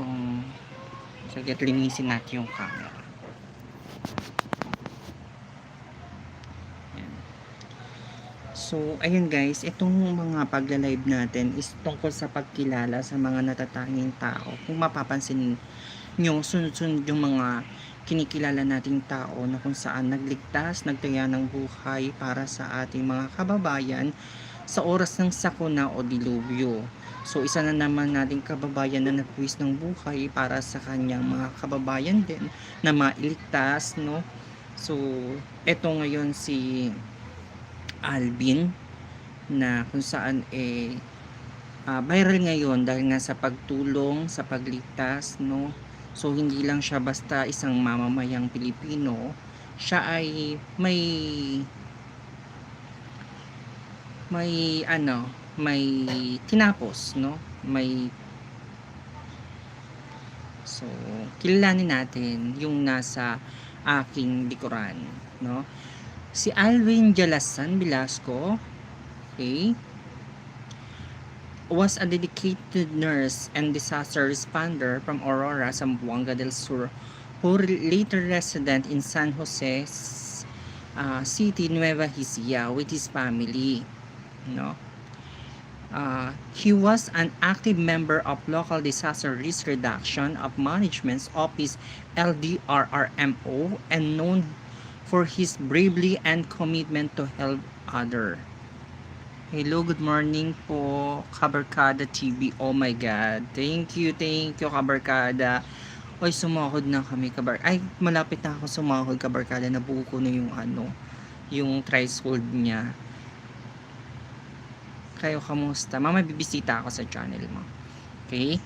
itong saglit linisin natin yung camera. So, ayun guys, itong mga pagla-live natin is tungkol sa pagkilala sa mga natatanging tao. Kung mapapansin nyo, sunod-sunod yung mga kinikilala nating tao na kung saan nagligtas, nagtaya ng buhay para sa ating mga kababayan sa oras ng sakuna o dilubyo. So isa na naman nating kababayan na nagpuwis ng buhay para sa kanyang mga kababayan din na mailigtas, no? So eto ngayon si Alvin na kung saan eh ah, viral ngayon dahil nga sa pagtulong sa pagligtas, no? So hindi lang siya basta isang mamamayang Pilipino, siya ay may may ano, may tinapos, no? May So, kilalanin natin yung nasa aking likuran, no? Si Alvin Jalasan Velasco, okay, was a dedicated nurse and disaster responder from Aurora, Zamboanga del Sur, who later resident in San Jose uh, City, Nueva Ecija with his family. No? Uh, he was an active member of Local Disaster Risk Reduction of Management's Office LDRRMO and known for his bravery and commitment to help other. Hello, good morning po, Kabarkada TV. Oh my God. Thank you, thank you, Kabarkada. Oy, sumahod na kami, Kabar. Ay, malapit na ako sumahod, Kabarkada. Nabuo ko na yung ano, yung threshold niya. Kayo, kamusta? Mama, bibisita ako sa channel mo. Okay?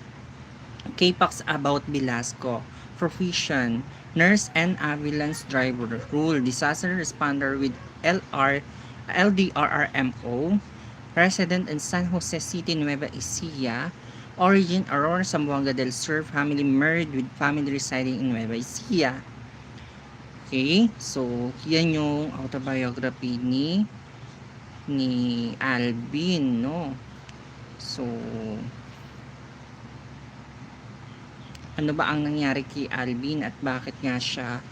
K-Pax about Velasco. Profession. Nurse and ambulance driver. Rule. Disaster responder with LR LDRRMO. Resident in San Jose City, Nueva Ecija. Origin Aurora, Zamboanga del Sur. Family married with family residing in Nueva Ecija. Okay? So, yan yung autobiography ni ni Alvin, no? So, ano ba ang nangyari kay Alvin at bakit nga siya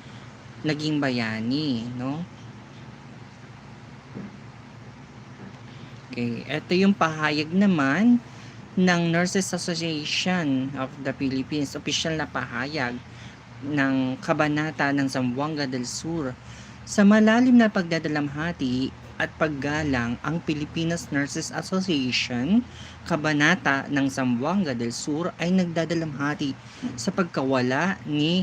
naging bayani, no? Okay, ito yung pahayag naman ng Nurses Association of the Philippines, official na pahayag ng kabanata ng Zamboanga del Sur. Sa malalim na pagdadalamhati at paggalang ang Pilipinas Nurses Association, kabanata ng Zamboanga del Sur ay nagdadalamhati sa pagkawala ni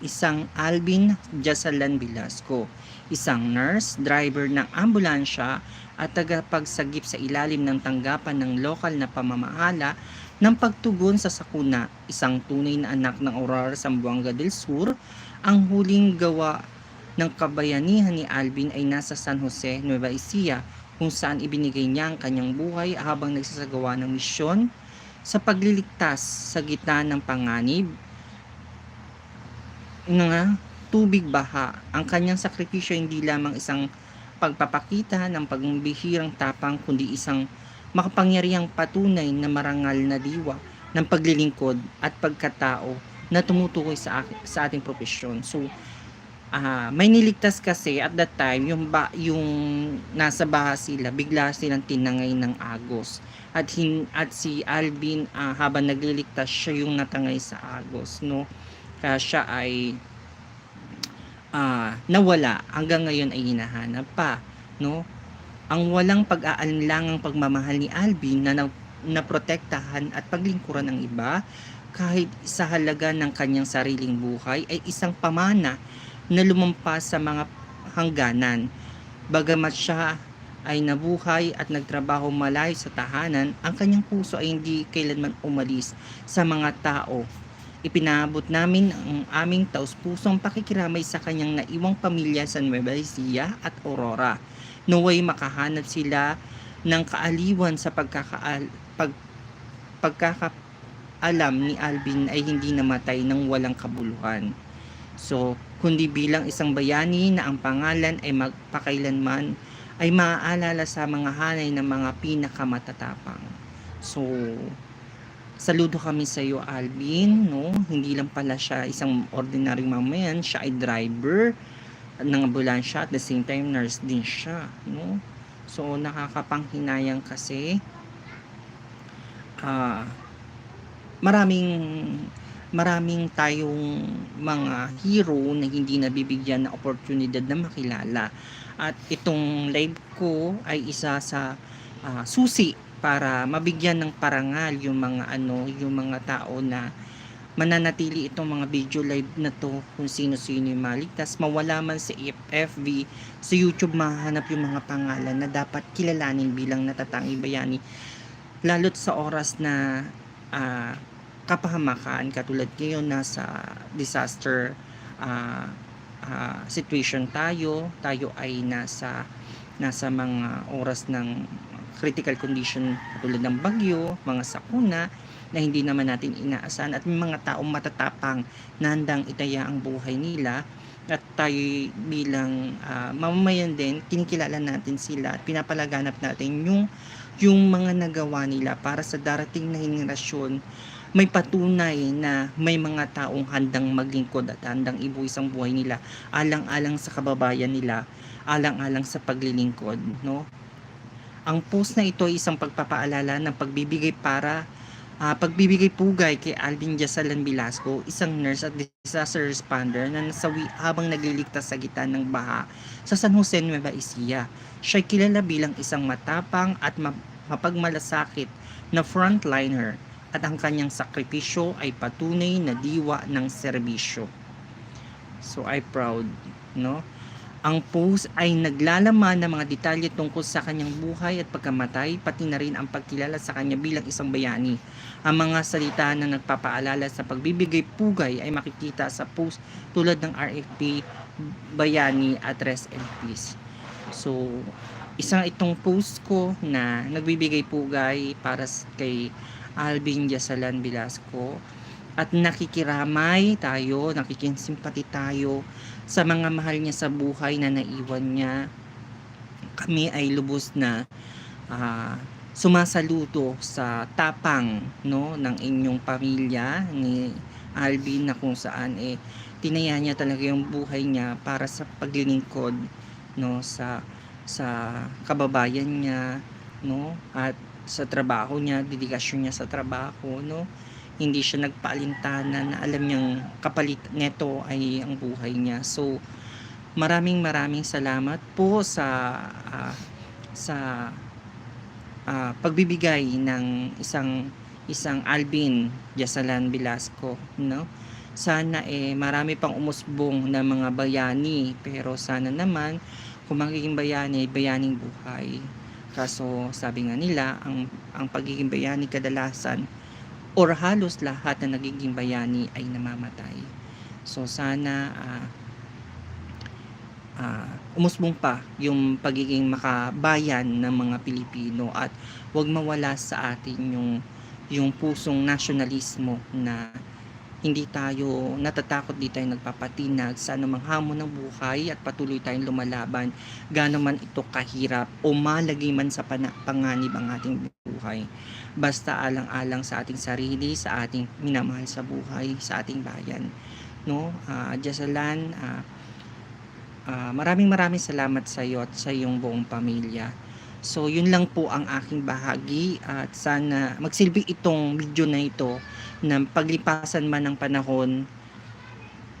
isang Alvin Jasalan Velasco, isang nurse, driver ng ambulansya at tagapagsagip sa ilalim ng tanggapan ng lokal na pamamahala ng pagtugon sa sakuna, isang tunay na anak ng Aurora Zamboanga del Sur, ang huling gawa ng kabayanihan ni Alvin ay nasa San Jose, Nueva Ecija, kung saan ibinigay niya ang kanyang buhay habang nagsasagawa ng misyon sa pagliligtas sa gitna ng panganib ng tubig baha. Ang kanyang sakripisyo hindi lamang isang pagpapakita ng pagbihirang tapang kundi isang makapangyarihang patunay na marangal na diwa ng paglilingkod at pagkatao na tumutukoy sa, sa ating profesyon. So, ah may niligtas kasi at that time yung ba yung nasa baha sila bigla silang tinangay ng agos. At hin, at si Alvin ah, habang nagliligtas siya yung natangay sa agos no? Kaya siya ay ah, nawala. Hanggang ngayon ay hinahanap pa no? Ang walang pag-aalinlangang pagmamahal ni Alvin na, na naprotektahan at paglingkuran ng iba kahit sa halaga ng kanyang sariling buhay ay isang pamana na lumampas sa mga hangganan. Bagamat siya ay nabuhay at nagtrabaho malayo sa tahanan, ang kanyang puso ay hindi kailanman umalis sa mga tao. Ipinaabot namin ang aming taus-pusong pakikiramay sa kanyang naiwang pamilya sa Nueva Ecija at Aurora. Naway makahanap sila ng kaaliwan sa pagkakaal, pag, pagkakaalam ni Alvin ay hindi namatay ng walang kabuluhan. So, kundi bilang isang bayani na ang pangalan ay magpakailanman ay maaalala sa mga hanay ng mga pinakamatatapang. So, saludo kami sa iyo Alvin, no? Hindi lang pala siya isang ordinary mamayan, siya ay driver ng ambulansya at the same time nurse din siya, no? So nakakapanghinayang kasi ah maraming maraming tayong mga hero na hindi nabibigyan ng oportunidad na makilala. At itong live ko ay isa sa ah, susi para mabigyan ng parangal yung mga ano, yung mga tao na mananatili itong mga video live na to kung sino-sino yung maligtas. Mawala man sa FB, sa YouTube mahanap yung mga pangalan na dapat kilalanin bilang natatangi bayani. Lalo't sa oras na ah, kapahamakan katulad ngayon nasa disaster ah, ah, situation tayo. Tayo ay nasa nasa mga oras ng critical condition katulad ng bagyo mga sakuna na hindi naman natin inaasahan. At may mga taong matatapang na handang itaya ang buhay nila. At tayo bilang ah, mamamayan din kinikilala natin sila at pinapalaganap natin yung yung mga nagawa nila para sa darating na henerasyon may patunay na may mga taong handang maglingkod at handang ibuwis ang buhay nila alang-alang sa kababayan nila, alang-alang sa paglilingkod, no? Ang post na ito ay isang pagpapaalala ng pagbibigay para ah, pagbibigay pugay kay Alvin Jasalan Velasco, isang nurse at disaster responder na nasawi habang nagliligtas sa gitna ng baha sa San Jose, Nueva Ecija. Siya ay kilala bilang isang matapang at ma- mapagmalasakit na frontliner at ang kanyang sakripisyo ay patunay na diwa ng serbisyo. So I proud, no? Ang post ay naglalaman ng mga detalye tungkol sa kanyang buhay at pagkamatay, pati na rin ang pagkilala sa kanya bilang isang bayani. Ang mga salita na nagpapaalala sa pagbibigay pugay ay makikita sa post tulad ng RFP, Bayani at Rest in Peace. So, isang itong post ko na nagbibigay pugay para kay Alvin Jasalan Velasco at nakikiramay tayo, nakikinsimpati tayo sa mga mahal niya sa buhay na naiwan niya. Kami ay lubos na ah, sumasaludo sa tapang no ng inyong pamilya ni Alvin na kung saan eh tinaya niya talaga yung buhay niya para sa paglilingkod no sa sa kababayan niya no at sa trabaho niya, dedikasyon niya sa trabaho, no? Hindi siya nagpaalintana na alam niyang kapalit neto ay ang buhay niya. So, maraming maraming salamat po sa ah, sa ah, pagbibigay ng isang isang Alvin Yasalan Velasco, no? Sana eh marami pang umusbong na mga bayani, pero sana naman kung magiging bayani, bayaning buhay. Kaso sabi nga nila, ang, ang pagiging bayani kadalasan or halos lahat na nagiging bayani ay namamatay. So sana ah, ah, umusbong pa yung pagiging makabayan ng mga Pilipino at wag mawala sa atin yung yung pusong nasyonalismo na hindi tayo natatakot, di tayo nagpapatinag sa anumang hamon ng buhay at patuloy tayong lumalaban gaano man ito kahirap o malagi man sa pana- panganib ang ating buhay. Basta alang-alang sa ating sarili, sa ating minamahal sa buhay, sa ating bayan. No? Ah, Jasalan, ah, ah, maraming maraming salamat sa iyo at sa iyong buong pamilya. So, yun lang po ang aking bahagi at sana magsilbi itong video na ito na paglipasan man ng panahon,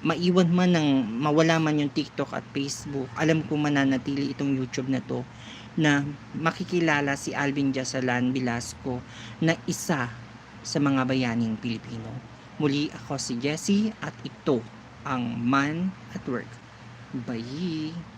maiwan man ng mawala man yung TikTok at Facebook, alam ko mananatili itong YouTube na to na makikilala si Alvin Jasalan Velasco na isa sa mga bayaning Pilipino. Muli ako si Jessie at ito ang Man at Work. Bye!